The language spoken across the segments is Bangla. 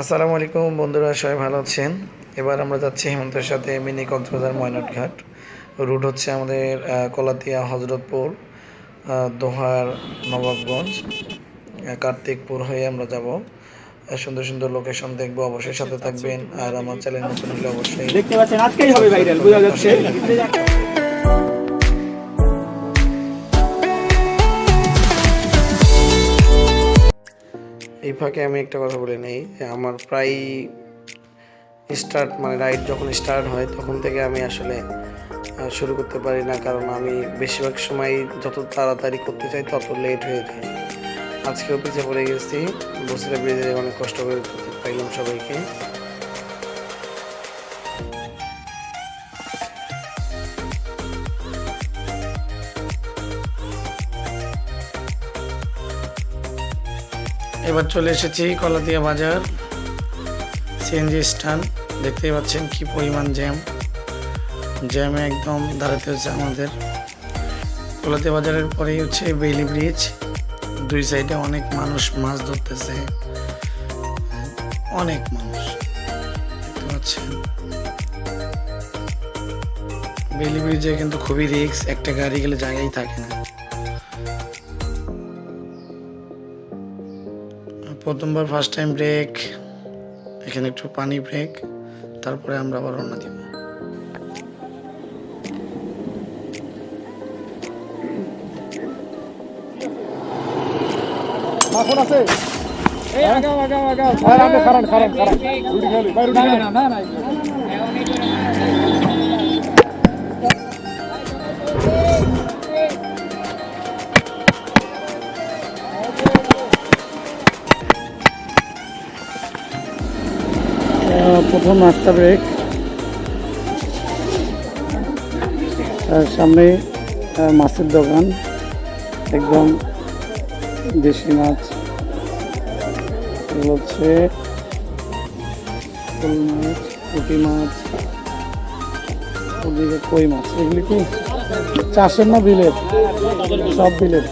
আসসালামু আলাইকুম বন্ধুরা, সবাই ভালো আছেন? এবার আমরা যাচ্ছি হেমন্তের সাথে মিনি কক্সবাজার ময়নাট ঘাট। রুট হচ্ছে আমাদের কলাতিয়া, হজরতপুর দোহার, নবাবগঞ্জ কার্তিকপুর হয়ে আমরা যাব। সুন্দর সুন্দর লোকেশন দেখব, অবশ্যই সাথে থাকবেন। আর আমার চ্যানেল নতুন হলে অবশ্যই দেখতে পাচ্ছেন, আজকেই হবে ভাইরাল বোঝা যাচ্ছে। এই ফাঁকে আমি একটা কথা বলে নেই। আমার প্রায় স্টার্ট মানে রাইড যখন স্টার্ট হয়, তখন থেকে আমি আসলে শুরু করতে পারি না। কারণ আমি বেশিরভাগ সময় যত তাড়াতাড়ি করতে চাই, তত লেট হয়ে যায়। আজকেও পিছিয়ে পড়ে গেছি। বসিরা ব্রিজে অনেক কষ্ট করে পাইলাম সবাইকে। এবার চলে এসেছি কলাতিয়া বাজার। সিএনজি স্ট্যান্ড দেখতেই পাচ্ছেন কি পরিমাণ জ্যাম জ্যামে একদম দাঁড়াতে হচ্ছে আমাদের। কলাতিয়া বাজারের পরেই হচ্ছে বেইলি ব্রিজ দুই সাইডে অনেক মানুষ মাছ ধরতেছে। অনেক মানুষ। দেখতে পাচ্ছেন। বেইলি ব্রিজে কিন্তু খুবই রিস্ক একটা গাড়ি গেলে জায়গায় থাকে না। প্রথমবার ফার্স্ট টাইম ব্রেক এখানে একটু পানি ব্রেক তারপরে আমরা আবার রওনা দিব আছে আগাও আগাও আগাও আর খারান খারান খারান রুটি খালি ভাই রুটি না না না প্রথম রাস্তা ব্রেক। আর সামনে মাছের দোকান, একদম দেশি মাছ। হচ্ছে মাছ, পুঁটি মাছ, ওদিকে কই মাছ? এগুলি কি চাষের না বিলের? সব বিলের।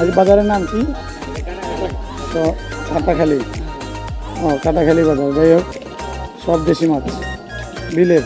আজ বাজারের নাম কি? তো কাটাখালি ও কাটাখালি বাজার। যাই হোক সব দেশি মাছ বিলের।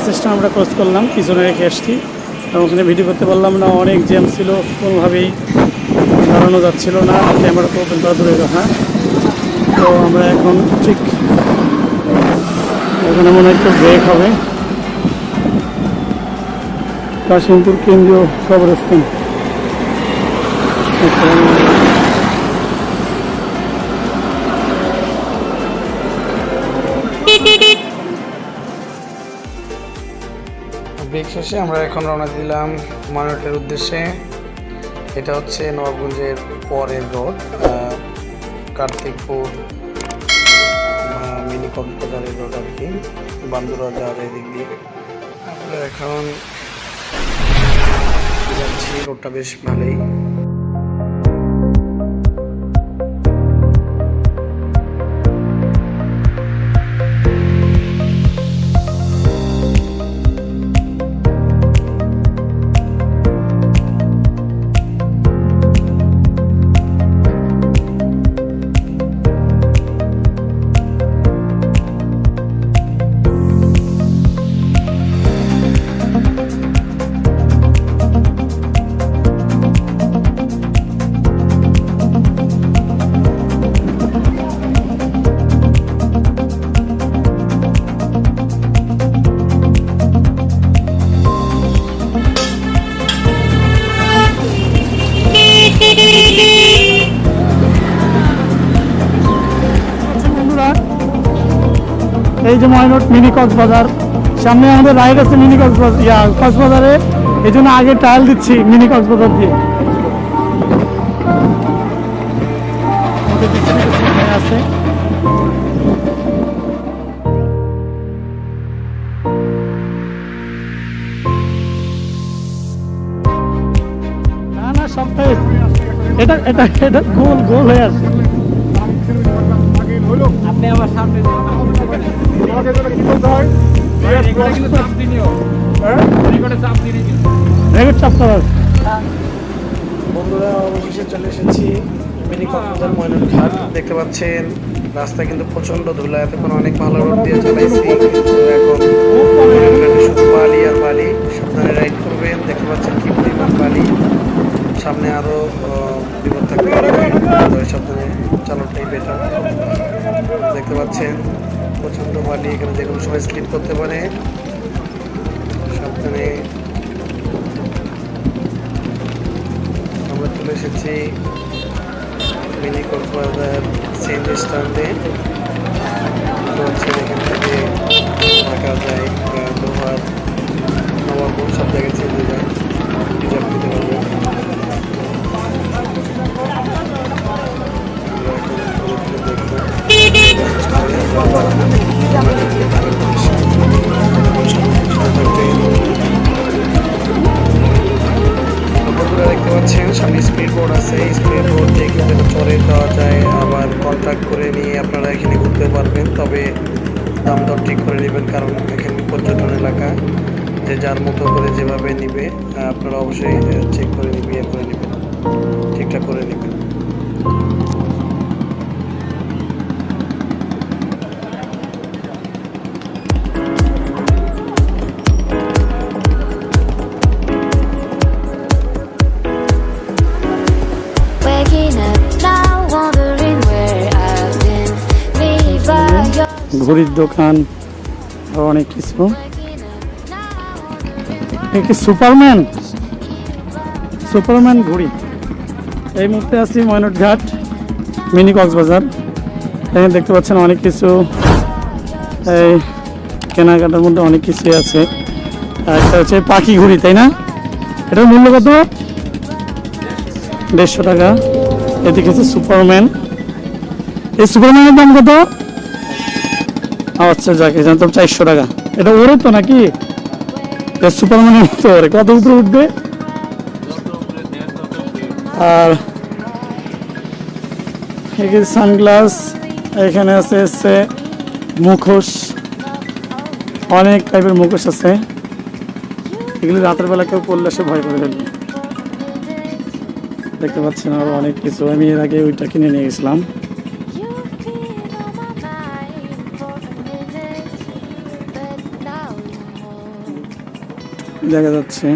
বাস স্ট্যান্ড আমরা ক্রস করলাম, পিছনে রেখে এসছি এবং ওখানে ভিডিও করতে পারলাম না, অনেক জ্যাম ছিল, কোনোভাবেই দাঁড়ানো যাচ্ছিল না ক্যামেরা তো ওপেন করা দূরের কথা। তো আমরা এখন ঠিক, এখানে মনে একটু ব্রেক হবে। কাশিমপুর কেন্দ্রীয় কবরস্থান। শেষে আমরা এখন রওনা দিলাম মানুষের উদ্দেশ্যে। এটা হচ্ছে নবাবগঞ্জের পরের রোড কার্তিকপুর মিনি কক্সবাজারের রোড আর কি, বান্দুরা যাওয়ার এদিক দিয়ে। আমরা এখন যাচ্ছি, রোডটা বেশ ভালোই। যে ময়নট মিনি কক্সবাজার। সামনে আমাদের রাইড আছে মিনি কক্সবাজার কক্সবাজারে এই জন্য আগে ট্রায়াল দিচ্ছি মিনি কক্সবাজার দিয়ে। না না এটা এটা গোল গোল হয়ে আপনি আমার সামনে বন্ধুরা চলে এসেছি ময়নার দেখতে পাচ্ছেন রাস্তা কিন্তু প্রচণ্ড ধুলা এতক্ষণ অনেক ভালো রোড দিয়ে চালাইছি এখন বালি আর বালি সাবধানে রাইড করবেন দেখতে পাচ্ছেন কি পরিমাণ বালি সামনে আরও আহ, বিপদ থাকতে পারে তবে সাবধানে চালানোটাই বেটার দেখতে পাচ্ছেন বালি এখানে যে কোনো সময় স্লিপ করতে পারে। সাবধানে আমরা চলে এসেছি মিনি কক্সবাজার, সেন্ট স্ট্যান্ডে এখানে ঘুরতে পারবেন, তবে দাম দর ঠিক করে নেবেন কারণ এখানে পর্যটন এলাকা, যে যার মতো করে যেভাবে নিবে আপনারা অবশ্যই চেক করে নিবে ইয়ে করে নেবেন, ঠিকঠাক করে নেবেন। ঘড়ির দোকান অনেক কিছু। সুপারম্যান? সুপারম্যান ঘড়ি। এই মুহূর্তে আছি ময়নট ঘাট মিনি কক্সবাজার। এখানে দেখতে পাচ্ছেন অনেক কিছু। এই কেনাকাটার মধ্যে অনেক কিছুই আছে। একটা হচ্ছে পাখি ঘড়ি, তাই না? এটার মূল্য কত? দেড়শো টাকা। এদিকে হচ্ছে সুপারম্যান। এই সুপারম্যানের দাম কত? আচ্ছা যাকে জানতাম চারশো টাকা। এটা ওরে তো নাকি? সুপারম্যানের মতো ওরে কত উপরে উঠবে? আর এখানে সানগ্লাস এখানে আছে হচ্ছে মুখোশ। অনেক টাইপের মুখোশ আছে। এগুলি রাতের বেলা কেউ পড়লে সে ভয় করে ফেলবে দেখতে পাচ্ছেন আরও অনেক কিছু। আমি এর আগে ওইটা কিনে নিয়ে গেছিলাম। দেখা যাচ্ছে।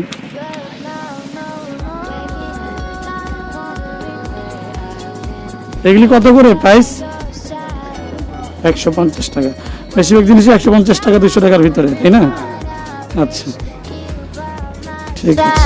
এগুলি কত করে? প্রাইস একশো পঞ্চাশ টাকা। বেশিরভাগ জিনিসই একশো পঞ্চাশ টাকা দুশো টাকার ভিতরে, তাই না? আচ্ছা। ঠিক আছে।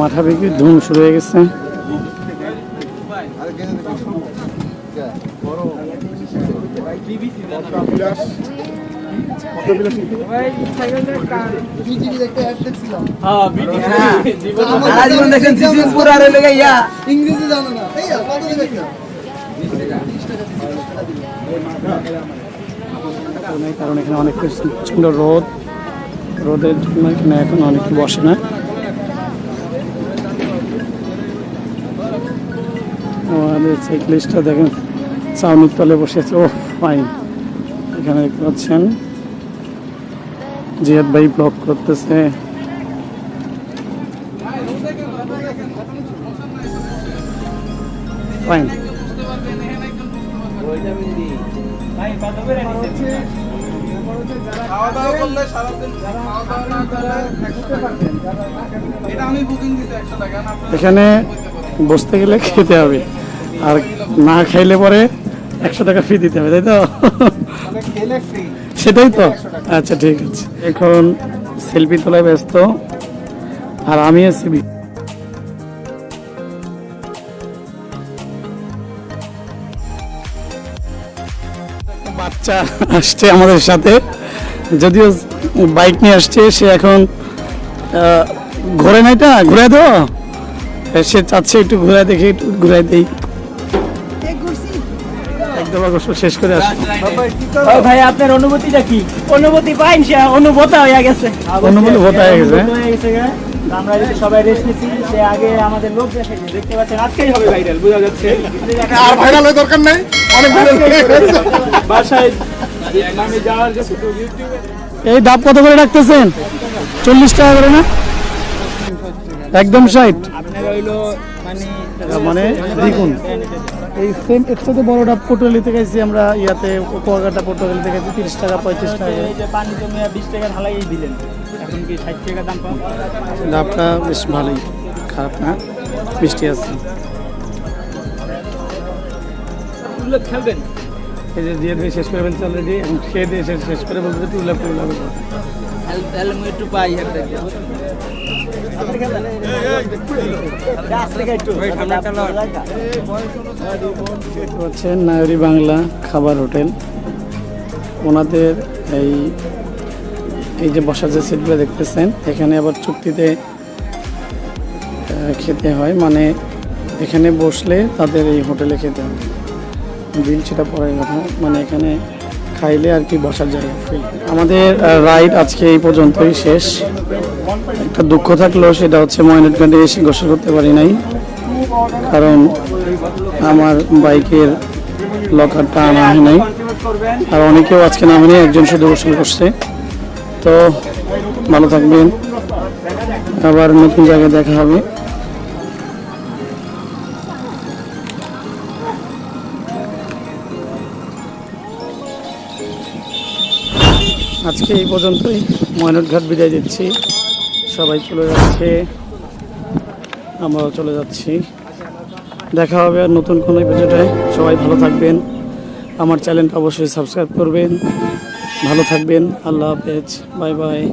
মাথা বেঁকে ধুম শুরু হয়ে গেছে। কারণ এখানে অনেক প্রচণ্ড রোদ। রোদের জন্য এখানে এখন অনেকে বসে না। আমাদের সাইক্লিস্টটা দেখেন চাউনির তলে বসেছে ও ফাইন। এখানে দেখতে পাচ্ছেন জিয়াদ ভাই ব্লক করতেছে। ফাইন। খাওয়া দাওয়া করলে সারাদিন খাওয়া দাওয়া না করলে এটা আমি বুকিং দিতে একশো টাকা এখানে বসতে গেলে খেতে হবে। আর না খাইলে পরে একশো টাকা ফি দিতে হবে, তাই তো? সেটাই তো? আচ্ছা ঠিক আছে। এখন সেলফি তোলায় ব্যস্ত, আর আমি আছি বাচ্চা আসছে আমাদের সাথে। যদিও বাইক নিয়ে আসছে, সে এখন ঘোরে না এটা ঘুরে দো সে চাচ্ছে একটু ঘুরে দেখে, একটু ঘুরে দেই। শেষ করে আসি। ভাই আপনার অনুভূতিটা কি? অনুভূতি পাইন সে অনুভূত হয়ে গেছে। অনুভূতি হতে হয়ে গেছে। হয়ে গেছে গা। আমরা যদি সবাই রেস্ট নিচ্ছি সে আগে আমাদের লোক দেখে দেখতে পাচ্ছেন আজকেই হবে ভাইরাল বোঝা যাচ্ছে। আর ভাইরাল হওয়ার দরকার নাই। অনেক ভাইরাল বাসায় আমি যাওয়ার এই ডাব কত করে রাখতেছেন? চল্লিশ টাকা করে না? একদম ষাট। আপনার মানে মানে দ্বিগুণ। এই সেম এর সাথে বড় ডাব পটুয়ালিতে গেছি আমরা ইয়াতে কুয়াকাটা পটুয়ালিতে গেছি তিরিশ টাকা পঁয়ত্রিশ টাকা করে। এই যে পানি জমিয়া বিশ টাকা ঢালাই দিলেন এখন কি ষাট টাকা দাম পাবো ডাবটা বেশ ভালোই খারাপ না মিষ্টি আছে। উল্লেখ খেলবেন। এই যে দিয়ে দিয়ে শেষ করে ফেলছি অলরেডি এখন খেয়ে দিয়ে শেষ করে বলতে একটু পাই একটা হচ্ছেন নায়রি বাংলা খাবার হোটেল। ওনাদের এই এই যে বসার যে সিটগুলো দেখতেছেন, এখানে আবার চুক্তিতে খেতে হয়। মানে এখানে বসলে তাদের এই হোটেলে খেতে হয়। বিল সেটা পরের কথা। মানে এখানে খাইলে আর কি বসার জায়গা আমাদের রাইড আজকে এই পর্যন্তই শেষ। একটা দুঃখ থাকলেও সেটা হচ্ছে ময়নাটঘাটে এসে গোসল করতে পারি নাই। কারণ আমার বাইকের লকারটা আনা হয় নাই। আর অনেকেও আজকে নামেনি একজন শুধু গোসল করছে। তো ভালো থাকবেন। আবার নতুন জায়গায় দেখা হবে। আজকে এই পর্যন্তই। ময়নটঘাট বিদায় দিচ্ছি। সবাই চলে যাচ্ছে। আমরাও চলে যাচ্ছি। দেখা হবে আর নতুন কোনো এপিসোডে সবাই ভালো থাকবেন। আমার চ্যানেলটা অবশ্যই সাবস্ক্রাইব করবেন। ভালো থাকবেন। আল্লাহ হাফেজ। Bye bye.